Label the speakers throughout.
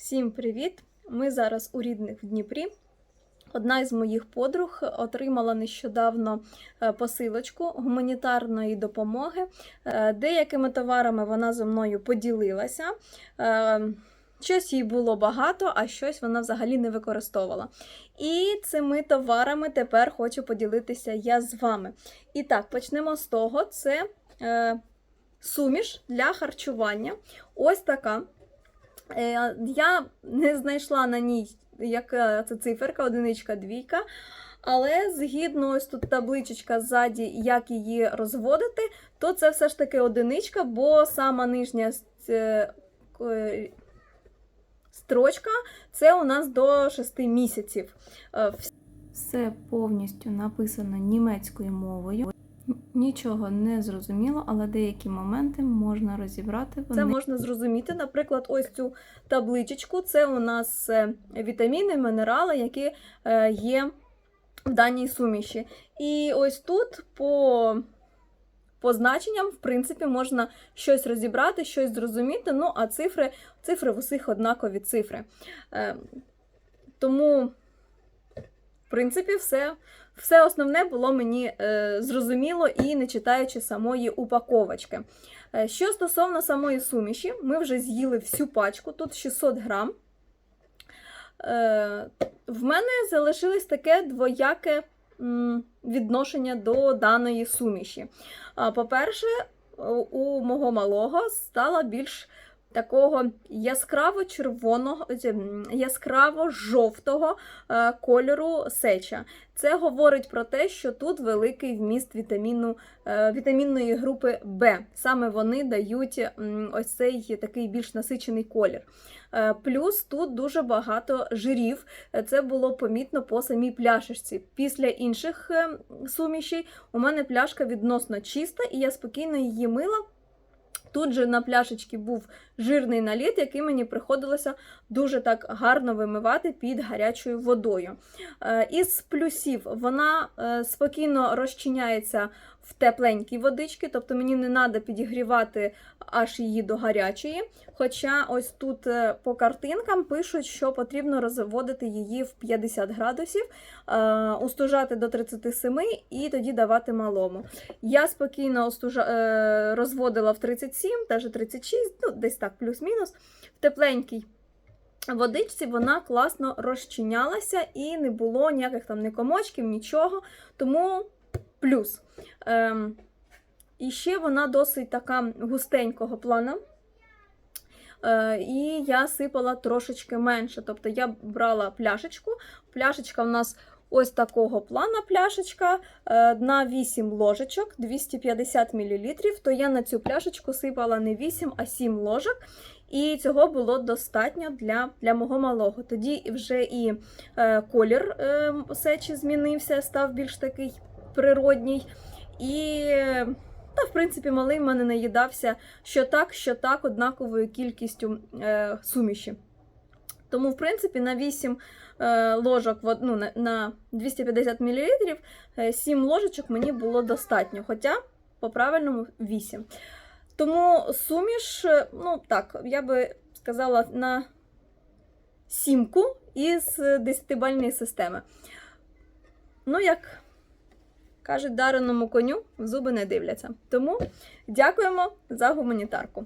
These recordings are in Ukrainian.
Speaker 1: Всім привіт! Ми зараз у рідних в Дніпрі. Одна із моїх подруг отримала нещодавно е, посилочку гуманітарної допомоги. Е, Деякими товарами вона зі мною поділилася. Е, Щось їй було багато, а щось вона взагалі не використовувала. І цими товарами тепер хочу поділитися я з вами. І так, почнемо з того: це суміш для харчування. Ось така. Е, Я не знайшла на ній, яка це циферка, одиничка, двійка. Але згідно ось тут табличечка ззаді, як її розводити, то це все ж таки одиничка, бо сама нижня е, е, строчка це у нас до 6 місяців. Все повністю написано німецькою мовою. Нічого не зрозуміло, але деякі моменти можна розібрати. Це можна зрозуміти. Наприклад, ось цю табличечку. Це у нас е, вітаміни, мінерали, які е, є в даній суміші. І ось тут по позначенням, в принципі, можна щось розібрати, щось зрозуміти. Ну, а цифри, цифри в усіх однакові цифри. Е, Тому, в принципі, все. Все основне було мені е, зрозуміло і не читаючи самої упаковочки. Е, що стосовно самої суміші, ми вже з'їли всю пачку, тут 600 грам. Е, в мене залишилось таке двояке відношення до даної суміші. По-перше, у мого малого стало більш такого яскраво-червоного, яскраво-жовтого е, кольору сеча. Це говорить про те, що тут великий вміст вітаміну, е, вітамінної групи Б. Саме вони дають ось цей такий більш насичений колір. Е, Плюс тут дуже багато жирів. Це було помітно по самій пляшечці. Після інших сумішей у мене пляшка відносно чиста, і я спокійно її мила. Тут же на пляшечці був жирний наліт, який мені приходилося дуже так гарно вимивати під гарячою водою. Е, Із плюсів вона е, спокійно розчиняється в тепленькій водичці, тобто мені не треба підігрівати аж її до гарячої. Хоча ось тут е, по картинкам пишуть, що потрібно розводити її в 50 градусів, е, устужати до 37 і тоді давати малому. Я спокійно остужа... е, розводила в 37, навіть 36, ну десь так, плюс-мінус, в тепленькій. Водичці вона класно розчинялася і не було ніяких там ні комочків, нічого. Тому плюс. Ем, і ще вона досить така густенького плана. Е, і я сипала трошечки менше. Тобто я брала пляшечку. Пляшечка в нас ось такого плана пляшечка е, на 8 ложечок, 250 мл. То я на цю пляшечку сипала не 8, а 7 ложок. І цього було достатньо для для мого малого. Тоді вже і е, колір е, сечі змінився, став більш такий природній. І, та, в принципі, малий в мене наїдався що так, що так, однаковою кількістю е, суміші. Тому, в принципі, на 8 е, ложок ну, на, на 250 мл 7 ложечок мені було достатньо, хоча по правильному 8. Тому суміш, ну так, я би сказала, на сімку із 10-бальної системи. Ну, як кажуть, дареному коню в зуби не дивляться. Тому дякуємо за гуманітарку.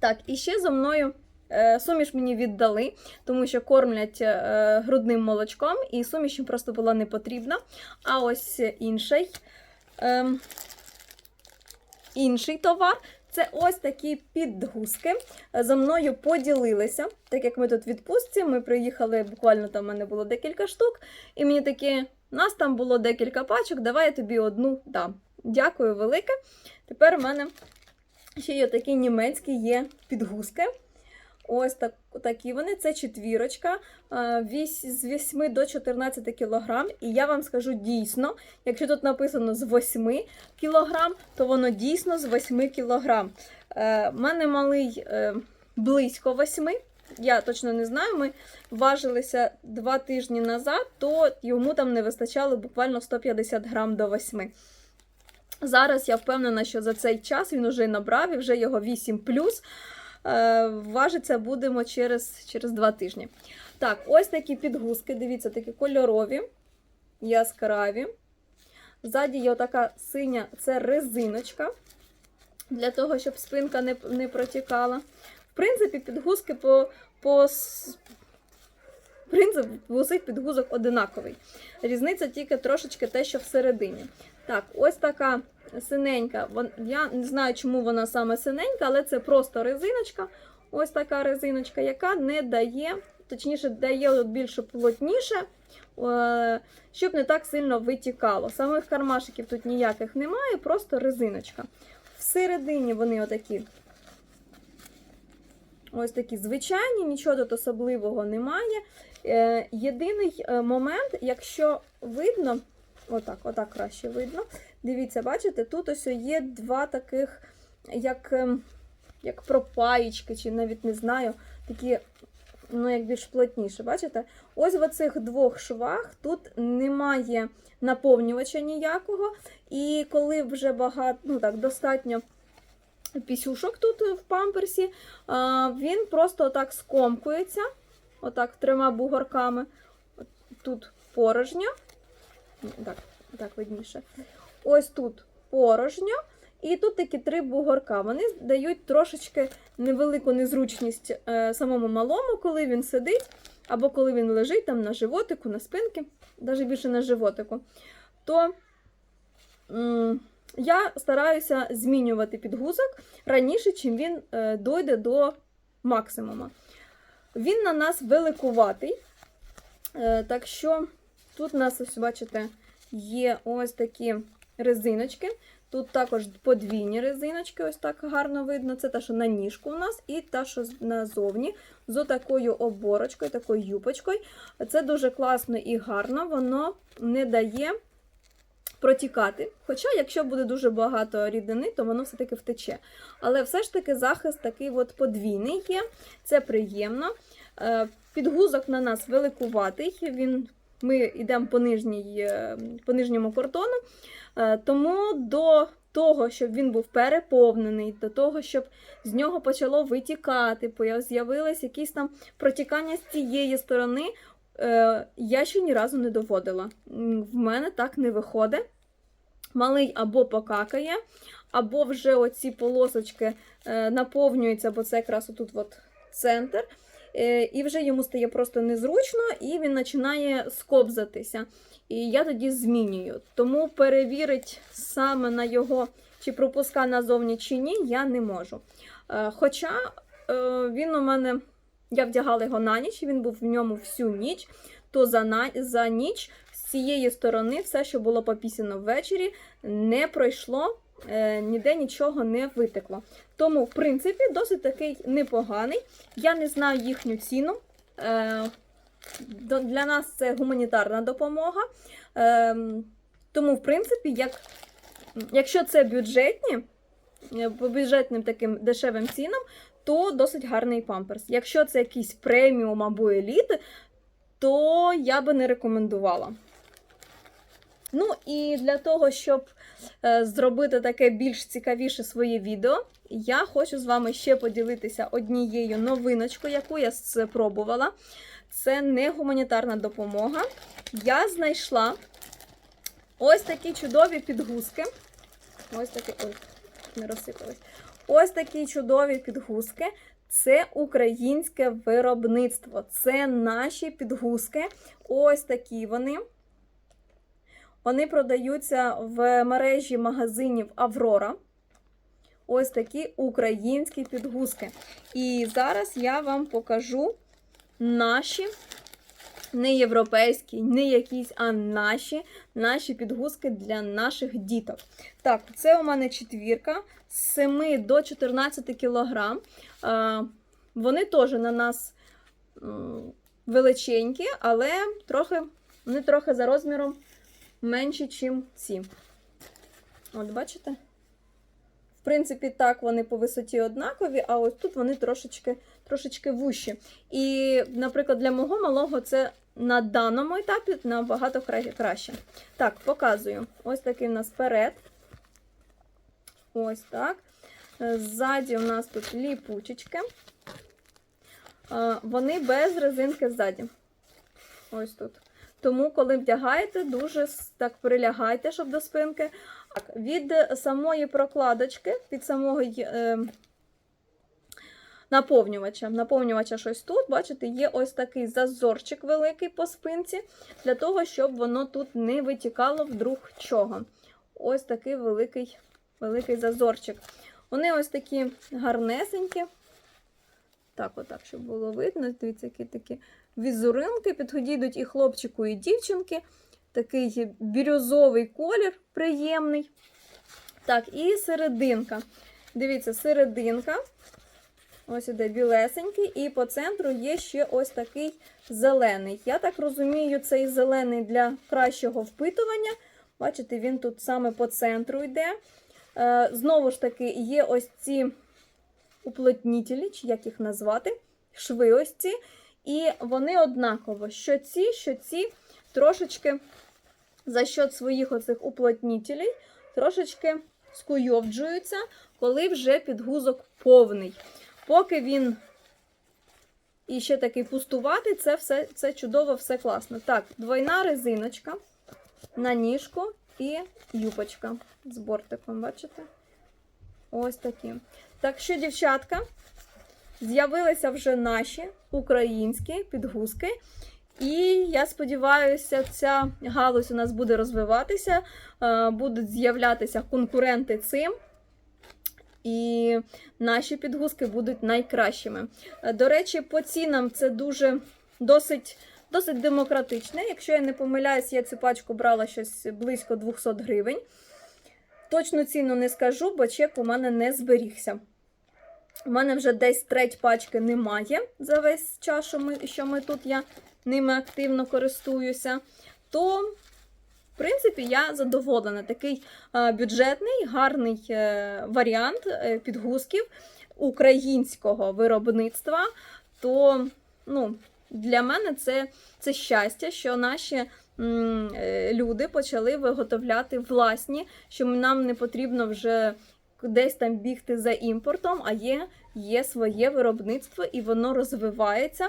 Speaker 1: Так, і ще зо мною е, суміш мені віддали, тому що кормлять е, грудним молочком, і суміш їм просто була не потрібна. А ось інший. Е, Інший товар це ось такі підгузки. За мною поділилися. Так як ми тут відпустці, ми приїхали, буквально там в мене було декілька штук, і мені такі, нас там було декілька пачок, давай я тобі одну дам. Дякую велике. Тепер у мене ще є такі німецькі є підгузки. Ось так, такі вони. Це четвірочка з 8 до 14 кг. І я вам скажу дійсно, якщо тут написано з 8 кг, то воно дійсно з 8 кг. У мене малий е, близько 8 я точно не знаю. Ми важилися 2 тижні назад, то йому там не вистачало буквально 150 грам до 8. Зараз я впевнена, що за цей час він вже набрав і вже його 8 Е, Важиться будемо через, через два тижні. Так, ось такі підгузки, дивіться, такі кольорові, яскраві. Ззаді є така синя, це резиночка, для того, щоб спинка не, не протікала. В принципі, підгузки по, по принцип в усіх підгузок одинаковий. Різниця тільки трошечки те, що всередині. Так, ось така синенька. Я не знаю, чому вона саме синенька, але це просто резиночка. Ось така резиночка, яка не дає, точніше, дає більше плотніше, е, щоб не так сильно витікало. Самих кармашиків тут ніяких немає, просто резиночка. Всередині вони отакі. Ось такі звичайні, нічого тут особливого немає. Е, єдиний е, момент, якщо видно, отак, отак краще видно. Дивіться, бачите, тут ось є два таких, як, ем, як пропаєчки, чи навіть не знаю, такі, ну, як більш плотніше. Бачите? Ось в оцих двох швах тут немає наповнювача ніякого. І коли вже багато, ну так, достатньо пісюшок тут в памперсі, він просто отак скомкується, отак трьома бугорками. Тут порожньо. Так, так видніше. Ось тут порожньо. І тут такі три бугорка. Вони дають трошечки невелику незручність е, самому малому, коли він сидить, або коли він лежить там на животику, на спинки, навіть більше на животику. То я стараюся змінювати підгузок раніше, чим він е, дойде до максимуму. Він на нас великуватий. Е, так що тут у нас, ось бачите, є ось такі резиночки. Тут також подвійні резиночки, ось так гарно видно. Це та, що на ніжку у нас, і та, що назовні, з такою оборочкою, такою юпочкою. Це дуже класно і гарно, воно не дає протікати. Хоча, якщо буде дуже багато рідини, то воно все-таки втече. Але все ж таки захист такий от подвійний є, це приємно. Е, Підгузок на нас великуватий, він, ми йдемо по, нижній, е, по нижньому кордону. Е, Тому до того, щоб він був переповнений, до того, щоб з нього почало витікати, з'явилось якісь там протікання з цієї сторони, я ще ні разу не доводила. В мене так не виходить. Малий або покакає, або вже оці полосочки е, наповнюються, бо це якраз отут от центр. Е, І вже йому стає просто незручно, і він починає скобзатися. І я тоді змінюю. Тому перевірити саме на його, чи пропуска назовні, чи ні, я не можу. Е, Хоча він у мене, я вдягала його на ніч, він був в ньому всю ніч, то за, на, за ніч цієї сторони все, що було попісано ввечері, не пройшло, е, ніде нічого не витекло. Тому, в принципі, досить такий непоганий. Я не знаю їхню ціну. Е, Для нас це гуманітарна допомога. Ем, Тому, в принципі, як, якщо це бюджетні, е, по бюджетним таким дешевим цінам, то досить гарний памперс. Якщо це якийсь преміум або еліт, то я би не рекомендувала. Ну і для того, щоб е, зробити таке більш цікавіше своє відео, я хочу з вами ще поділитися однією новиночкою, яку я спробувала. Це не гуманітарна допомога. Я знайшла ось такі чудові підгузки. Ось такі. Ой, не розсипались. Ось такі чудові підгузки. Це українське виробництво. Це наші підгузки. Ось такі вони. Вони продаються в мережі магазинів Аврора. Ось такі українські підгузки. І зараз я вам покажу наші, не європейські, не якісь, а наші, наші підгузки для наших діток. Так, це у мене четвірка з 7 до 14 кілограм. Вони теж на нас величенькі, але трохи, вони трохи за розміром менші, ніж ці. От, бачите? В принципі, так, вони по висоті однакові, а ось тут вони трошечки, трошечки вущі. І, наприклад, для мого малого це на даному етапі набагато краще. Так, показую. Ось такий у нас перед. Ось так. Е, Ззаді у нас тут ліпучечки. Е, Вони без резинки ззаді. Ось тут. Тому, коли вдягаєте, дуже так прилягайте, щоб до спинки. Так, від самої прокладочки, від самого е, наповнювача, наповнювача щось тут, бачите, є ось такий зазорчик великий по спинці, для того, щоб воно тут не витікало вдруг чого. Ось такий великий, великий зазорчик. Вони ось такі гарнесенькі. Так, отак, щоб було видно. Дивіться, які такі візерунки. Підходять і хлопчику, і дівчинки. Такий бірюзовий колір приємний. Так, і серединка. Дивіться, серединка. Ось іде білесенький, і по центру є ще ось такий зелений. Я так розумію, цей зелений для кращого впитування. Бачите, він тут саме по центру йде. Е, знову ж таки, є ось ці уплотнітелі, чи як їх назвати, шви ось ці. І вони однаково, що ці, що ці трошечки за счет своїх оцих уплотнітелей трошечки скуйовджуються, коли вже підгузок повний. Поки він і ще такий пустуватий, це все це чудово, все класно. Так, двойна резиночка на ніжку і юпочка з бортиком, бачите? Ось такі. Так що, дівчатка, з'явилися вже наші українські підгузки. І я сподіваюся, ця галузь у нас буде розвиватися, е, будуть з'являтися конкуренти цим. І наші підгузки будуть найкращими. Е, До речі, по цінам це дуже досить, досить демократичне. Якщо я не помиляюсь, я цю пачку брала щось близько 200 гривень. Точну ціну не скажу, бо чек у мене не зберігся. У мене вже десь треть пачки немає за весь час, що ми, що ми тут я ними активно користуюся. То, в принципі, я задоволена. Такий е, бюджетний, гарний е, варіант е, підгузків українського виробництва. То, ну, для мене це, це щастя, що наші люди почали виготовляти власні, що нам не потрібно вже десь там бігти за імпортом, а є, є своє виробництво і воно розвивається.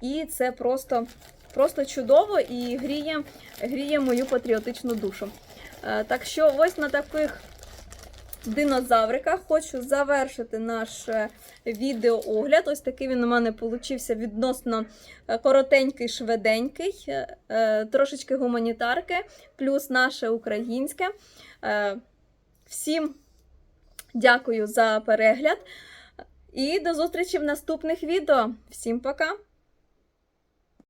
Speaker 1: І це просто, просто чудово і гріє, гріє мою патріотичну душу. Е, Так що ось на таких динозавриках хочу завершити наш е, відеоогляд. Ось такий він у мене получився відносно е, коротенький, швиденький, трошечки гуманітарки, плюс наше українське. Всім дякую за перегляд. І до зустрічі в наступних відео. Всім пока!